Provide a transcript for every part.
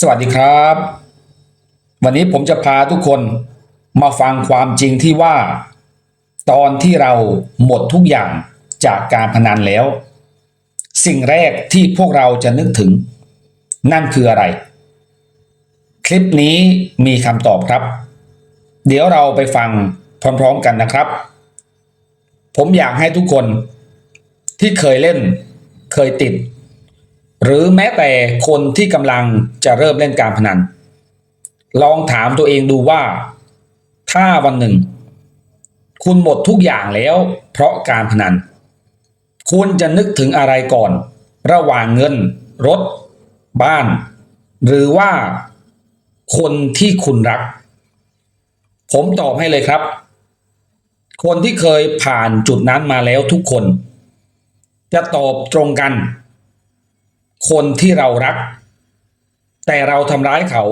สวัสดีครับ วันนี้ผมจะพาทุกคนมาฟังความจริงที่ว่า ตอนที่เราหมดทุกอย่างจากการพนันแล้ว สิ่งแรกที่พวกเราจะนึกถึง นั่นคืออะไร คลิปนี้มีคำตอบครับ เดี๋ยวเราไปฟังพร้อมๆกันนะครับ ผมอยากให้ทุกคนที่เคยเล่นเคยติด หรือแม้แต่คนที่กำลังจะเริ่มเล่นการพนัน ลองถามตัวเองดูว่า ถ้าวันหนึ่ง คุณหมดทุกอย่างแล้ว เพราะการพนัน คุณจะนึกถึงอะไรก่อน ระหว่างเงิน รถ บ้าน หรือว่า คนที่คุณรัก ผมตอบให้เลยครับ คนที่เคยผ่านจุดนั้นมาแล้วทุกคน จะตอบตรงกัน คนที่เรารัก แต่เราทำร้ายเขา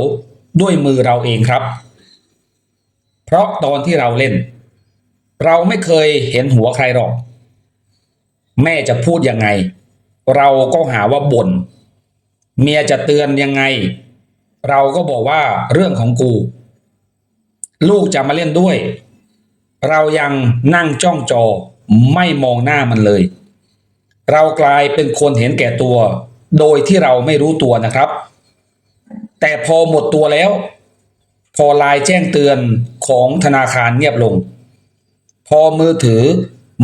ด้วยมือเราเองครับ เพราะตอนที่เราเล่น เราไม่เคยเห็นหัวใครหรอก แม่จะพูดยังไง เราก็หาว่าบน่น เมียจะเตือนยังไง เราก็บอกว่าเรื่องของกู ลูกจะมาเล่นด้วย เรายังนั่งจ้องจอไม่มองหน้ามันเลย เรากลายเป็นคนเห็นแก่ตัว โดยที่เราไม่รู้ตัวนะครับ แต่พอหมดตัวแล้ว พอลายแจ้งเตือนของธนาคารเงียบลง พอมือถือ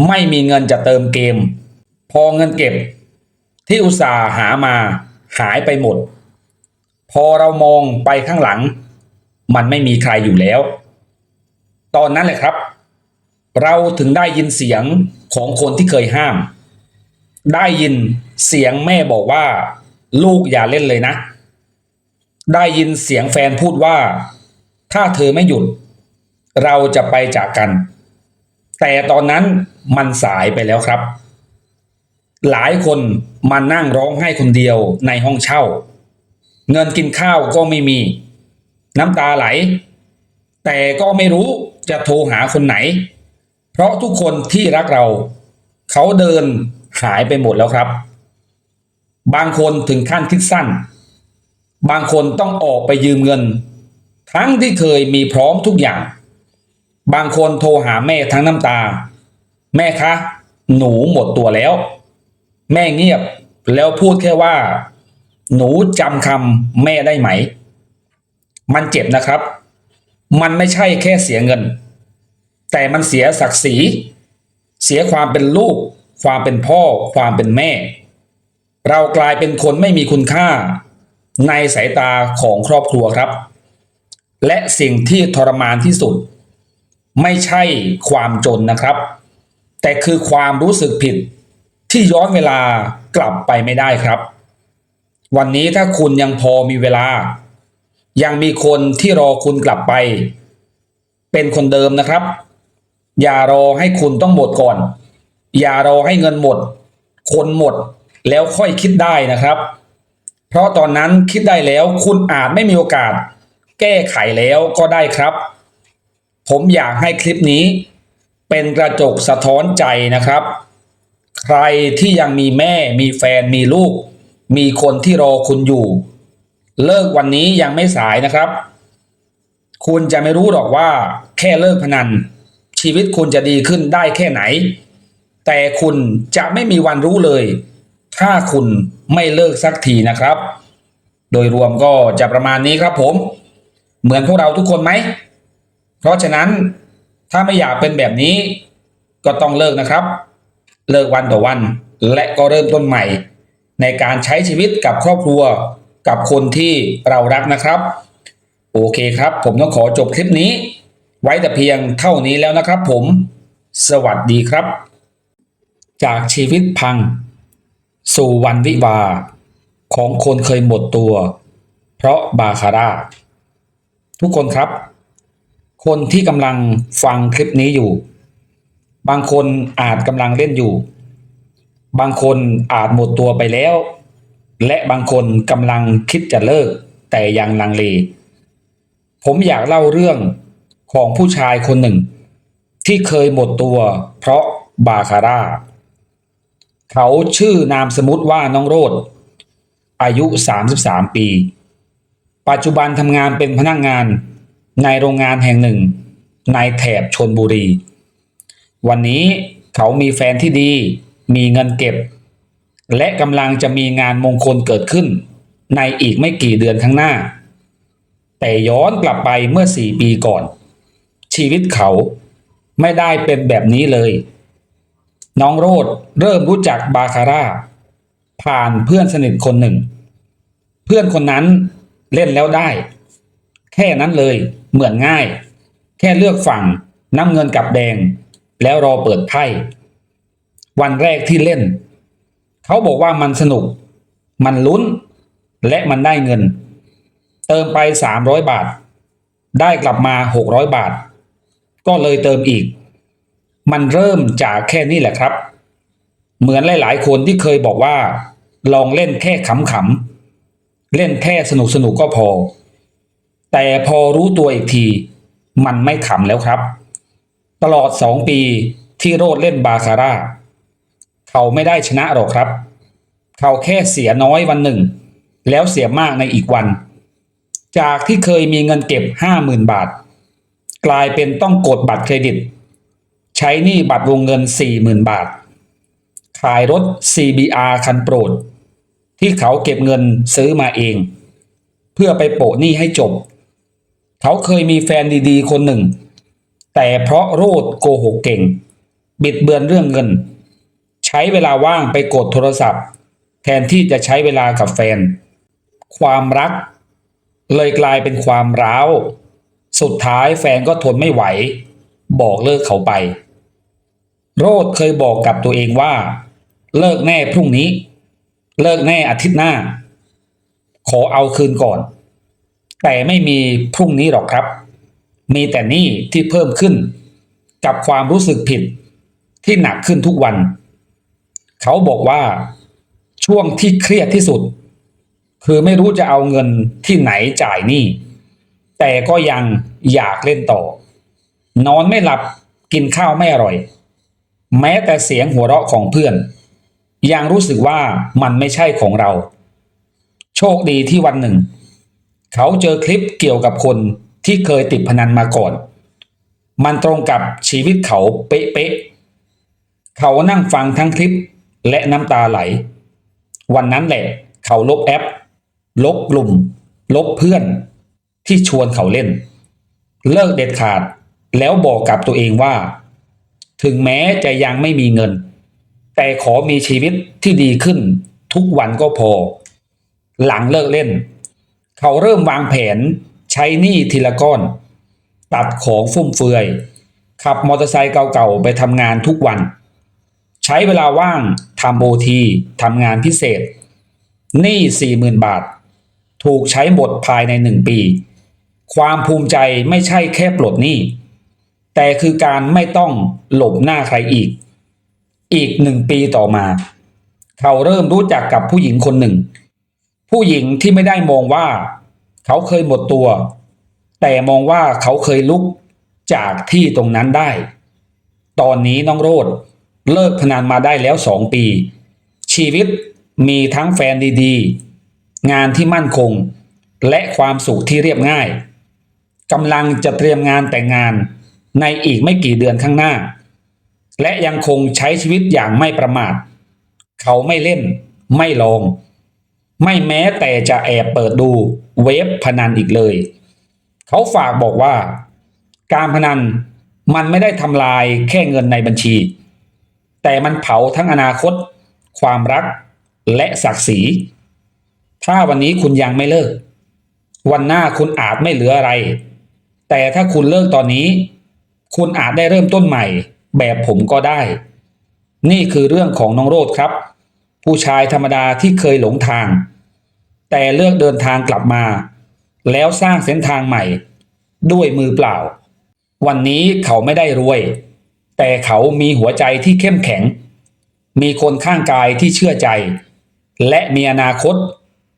ไม่มีเงินจะเติมเกม พอเงินเก็บที่อุตส่าห์หามาหายไปหมด พอเรามองไปข้างหลัง มันไม่มีใครอยู่แล้ว ตอนนั้นแหละครับ เราถึงได้ยินเสียงของคนที่เคยห้าม ได้ยินเสียงแม่บอกว่า ลูกอย่าเล่นเลยนะ ได้ยินเสียงแฟนพูดว่า ถ้าเธอไม่หยุด เราจะไปจากกัน แต่ตอนนั้นมันสายไปแล้วครับ หลายคนมานั่งร้องไห้คนเดียวในห้องเช่า เงินกินข้าวก็ไม่มี น้ำตาไหล แต่ก็ไม่รู้จะโทรหาคนไหน เพราะทุกคนที่รักเรา เขาเดิน หายไปหมดแล้วครับ บางคนถึงขั้นคิดสั้น บางคนต้องออกไปยืมเงิน ทั้งที่เคยมีพร้อมทุกอย่าง บางคนโทรหาแม่ทั้งน้ำตา แม่คะ หนูหมดตัวแล้ว แม่เงียบแล้วพูดแค่ว่า หนูจำคำแม่ได้ไหม มันเจ็บนะครับ มันไม่ใช่แค่เสียเงิน แต่มันเสียศักดิ์ศรี เสียความเป็นลูก ความเป็นพ่อ ความเป็นแม่ เรากลายเป็นคนไม่มีคุณค่า ในสายตาของครอบครัวครับ และสิ่งที่ทรมานที่สุด ไม่ใช่ความจนนะครับ แต่คือความรู้สึกผิดที่ย้อนเวลากลับไปไม่ได้ครับ วันนี้ถ้าคุณยังพอมีเวลา ยังมีคนที่รอคุณกลับไป เป็นคนเดิมนะครับ อย่ารอให้คุณต้องหมดก่อน อย่ารอให้เงินหมด คนหมดแล้วค่อยคิดได้นะครับ เพราะตอนนั้นคิดได้แล้วคุณอาจไม่มีโอกาส แก้ไขแล้วก็ได้ครับ ผมอยากให้คลิปนี้ เป็นกระจกสะท้อนใจนะครับ ใครที่ยังมีแม่มีแฟนมีลูก มีคนที่รอคุณอยู่ เลิกวันนี้ยังไม่สายนะครับ คุณจะไม่รู้หรอกว่า แค่เลิกพนัน ชีวิตคุณจะดีขึ้นได้แค่ไหน แต่คุณจะไม่มีวันรู้เลย ถ้าคุณไม่เลิกสักทีนะครับ โดยรวมก็จะประมาณนี้ครับผม เหมือนพวกเราทุกคนไหม เพราะฉะนั้นถ้าไม่อยากเป็นแบบนี้ ก็ต้องเลิกนะครับ เลิกวันต่อวัน และก็เริ่มต้นใหม่ ในการใช้ชีวิตกับครอบครัวกับคนที่เรารักนะครับ โอเคครับ ผมต้องขอจบคลิปนี้ ไว้แต่เพียงเท่านี้แล้วนะครับผม สวัสดีครับ จากชีวิตพัง สู่วันวิวา ของคนเคยหมดตัว เพราะบาคาร่า ทุกคนครับ คนที่กำลังฟังคลิปนี้อยู่ บางคนอาจกำลังเล่นอยู่ บางคนอาจหมดตัวไปแล้ว และบางคนกำลังคิดจะเลิก แต่ยังลังเล ผมอยากเล่าเรื่องของผู้ชายคนหนึ่ง ที่เคยหมดตัวเพราะบาคาร่า เขาชื่อนามสมมติว่าน้องโรดอายุ 33 ปี ปัจจุบันทำงานเป็นพนักงานในโรงงานแห่งหนึ่ง ในแถบชนบุรี วันนี้เขามีแฟนที่ดี มีเงินเก็บ และกำลังจะมีงานมงคลเกิดขึ้น ในอีกไม่กี่เดือนข้างหน้า แต่ย้อนกลับไปเมื่อสี่ปีก่อน ชีวิตเขาไม่ได้เป็นแบบนี้เลย น้องโรดเริ่มรู้จักบาคาร่า ผ่านเพื่อนสนิทคนหนึ่ง เพื่อนคนนั้นเล่นแล้วได้ แค่นั้นเลยเหมือนง่าย แค่เลือกฝั่งน้ำเงินกับแดง แล้วรอเปิดไพ่วันแรกที่เล่น เขาบอกว่ามันสนุก มันลุ้น และมันได้เงิน เติมไป 300 บาท ได้กลับมา 600 บาท ก็เลยเติมอีก มันเริ่มจากแค่นี้แหละครับ เหมือนหลาย ๆ คนที่เคยบอกว่า ลองเล่นแค่ขำๆเล่นแค่สนุกสนุกๆก็พอ แต่พอรู้ตัวอีกที มันไม่ขำแล้วครับ ตลอดสองปีที่โรดเล่นบาคาร่า เขาไม่ได้ชนะหรอกครับ เขาแค่เสียน้อยวันหนึ่ง แล้วเสียมากในอีกวัน จากที่เคยมีเงินเก็บห้าหมื่นบาท กลายเป็นต้องกดบัตรเครดิต ใช้หนี้บัตรวงเงิน 40,000 บาท ขายรถ CBR คันโปรด ที่เขาเก็บเงินซื้อมาเอง เพื่อไปโปะหนี้ให้จบ เขาเคยมีแฟนดีๆ คนหนึ่ง แต่เพราะโรดโกหกเก่ง บิดเบือนเรื่องเงิน ใช้เวลาว่างไปกดโทรศัพท์ แทนที่จะใช้เวลากับแฟน ความรัก เลยกลายเป็นความร้าว สุดท้ายแฟนก็ทนไม่ไหว บอกเลิกเขาไป โรดเคยบอกกับตัวเองว่า เลิกแน่พรุ่งนี้ เลิกแน่อาทิตย์หน้า ขอเอาคืนก่อน แต่ไม่มีพรุ่งนี้หรอกครับ มีแต่นี่ที่เพิ่มขึ้น กับความรู้สึกผิดที่หนักขึ้นทุกวัน เขาบอกว่า ช่วงที่เครียดที่สุด คือไม่รู้จะเอาเงินที่ไหนจ่ายหนี้แต่ก็ยังอยากเล่นต่อ นอนไม่หลับกินข้าวไม่อร่อย แม้แต่เสียงหัวเราะของเพื่อน ยังรู้สึกว่ามันไม่ใช่ของเรา โชคดีที่วันหนึ่ง เขาเจอคลิปเกี่ยวกับคนที่เคยติดพนันมาก่อน มันตรงกับชีวิตเขาเป๊ะๆเขานั่งฟังทั้งคลิปและน้ำตาไหล วันนั้นแหละ เขาลบแอป ลบกลุ่ม ลบเพื่อน ที่ชวนเขาเล่น เลิกเด็ดขาด แล้วบอกกับตัวเองว่า ถึงแม้จะยังไม่มีเงิน แต่ขอมีชีวิตที่ดีขึ้น ทุกวันก็พอ หลังเลิกเล่น เขาเริ่มวางแผนใช้หนี้ทีละก้อน ตัดของฟุ่มเฟือย ขับมอเตอร์ไซค์เก่าๆไปทำงานทุกวัน ใช้เวลาว่างทำโอทีทำงานพิเศษ หนี้สี่หมื่นบาท ถูกใช้หมดภายในหนึ่งปี ความภูมิใจไม่ใช่แค่ปลดหนี้ แต่คือการไม่ต้องหลบหน้าใครอีก อีกหนึ่งปีต่อมา เขาเริ่มรู้จักกับผู้หญิงคนหนึ่ง ผู้หญิงที่ไม่ได้มองว่า เขาเคยหมดตัว แต่มองว่าเขาเคยลุกจากที่ตรงนั้นได้ ตอนนี้น้องโรดเลิกพนันมาได้แล้วสองปี ชีวิตมีทั้งแฟนดีๆ งานที่มั่นคง และความสุขที่เรียบง่ายกำลังจะเตรียมงานแต่งงาน ในอีกไม่กี่เดือนข้างหน้า และยังคงใช้ชีวิตอย่างไม่ประมาท เขาไม่เล่น ไม่ลอง ไม่แม้แต่จะแอบเปิดดูเว็บพนันอีกเลย เขาฝากบอกว่า การพนันมันไม่ได้ทำลายแค่เงินในบัญชี แต่มันเผาทั้งอนาคต ความรักและศักดิ์ศรี ถ้าวันนี้คุณยังไม่เลิก วันหน้าคุณอาจไม่เหลืออะไร แต่ถ้าคุณเลิกตอนนี้ คุณอาจได้เริ่มต้นใหม่ แบบผมก็ได้ นี่คือเรื่องของน้องโรดครับ ผู้ชายธรรมดาที่เคยหลงทาง แต่เลือกเดินทางกลับมา แล้วสร้างเส้นทางใหม่ ด้วยมือเปล่า วันนี้เขาไม่ได้รวย แต่เขามีหัวใจที่เข้มแข็ง มีคนข้างกายที่เชื่อใจ และมีอนาคต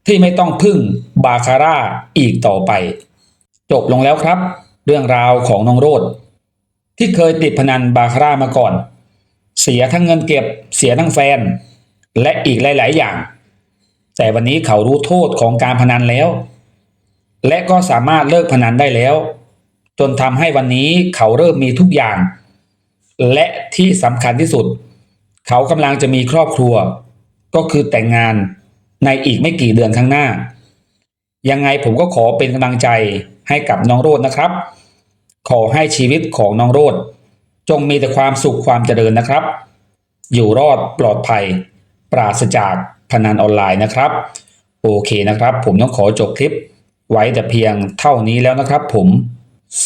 ที่ไม่ต้องพึ่งบาคาร่าอีกต่อไป จบลงแล้วครับ เรื่องราวของน้องโรด ที่เคยติดพนันบาคาร่ามาก่อน เสียทั้งเงินเก็บ เสียทั้งแฟน และอีกหลาย ๆ อย่าง แต่วันนี้เขารู้โทษของการพนันแล้ว และก็สามารถเลิกพนันได้แล้ว จนทำให้วันนี้เขาเริ่มมีทุกอย่าง และที่สำคัญที่สุด เขากำลังจะมีครอบครัว ก็คือแต่งงานในอีกไม่กี่เดือนข้างหน้า ยังไงผมก็ขอเป็นกำลังใจให้กับน้องโรดนะครับ ขอให้ชีวิตของน้องโรดจงมีแต่ความสุขความเจริญนะครับ อยู่รอดปลอดภัย ปราศจากพนันออนไลน์นะครับ โอเคนะครับ ผมต้องขอจบคลิปไว้แต่เพียงเท่านี้แล้วนะครับ ผม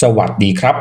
สวัสดีครับ